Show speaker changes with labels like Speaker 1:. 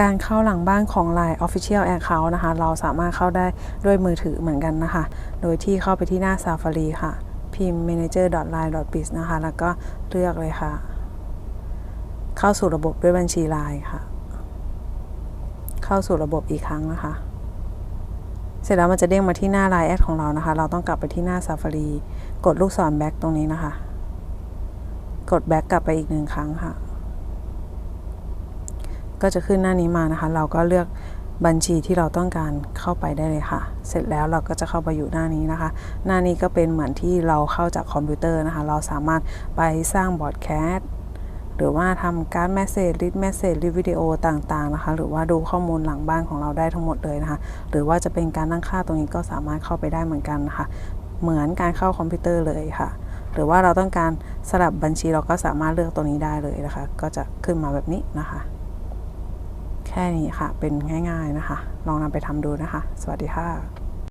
Speaker 1: การเข้าหลังบ้านของ Line Official Account นะคะ เราสามารถเข้าได้ด้วยมือถือเหมือนกันนะคะ โดยที่เข้าไปที่หน้า Safari ค่ะ พิมพ์ manager.line.biz นะคะ แล้วก็เลือกเลยค่ะ เข้าสู่ระบบด้วยบัญชี Line ค่ะ เข้าสู่ระบบอีกครั้งนะคะ เสร็จแล้วมันจะเด้งมาที่หน้า Line แอดของเรานะคะ เราต้องกลับไปที่หน้า Safari กดลูกศร back ตรงนี้นะคะ กด back กลับไปอีกหนึ่งครั้งค่ะ ก็จะขึ้นหน้านี้มานะคะ เราก็เลือกบัญชีที่เราต้องการเข้าไปได้เลยค่ะ เสร็จแล้วเราก็จะเข้าไปอยู่หน้านี้นะคะ หน้านี้ก็เป็นเหมือนที่เราเข้าจากคอมพิวเตอร์นะคะ เราสามารถไปสร้างบอร์ดแคสต์หรือว่าทำการ์ดแมสเซจลิสต์แมสเซจลิสต์วิดีโอต่างๆนะคะ หรือว่าดูข้อมูลหลังบ้านของเราได้ทั้งหมดเลยนะคะ หรือว่าจะเป็นการตั้งค่าตรงนี้ก็สามารถเข้าไปได้เหมือนกันนะคะ เหมือนการเข้าคอมพิวเตอร์เลยค่ะ หรือว่าเราต้องการสลับบัญชีเราก็สามารถเลือกตัวนี้ได้เลยนะคะ ก็จะขึ้นมาแบบนี้นะคะ แค่นี้ค่ะ เป็นง่ายๆนะคะ ลองนำไปทำดูนะคะ สวัสดีค่ะ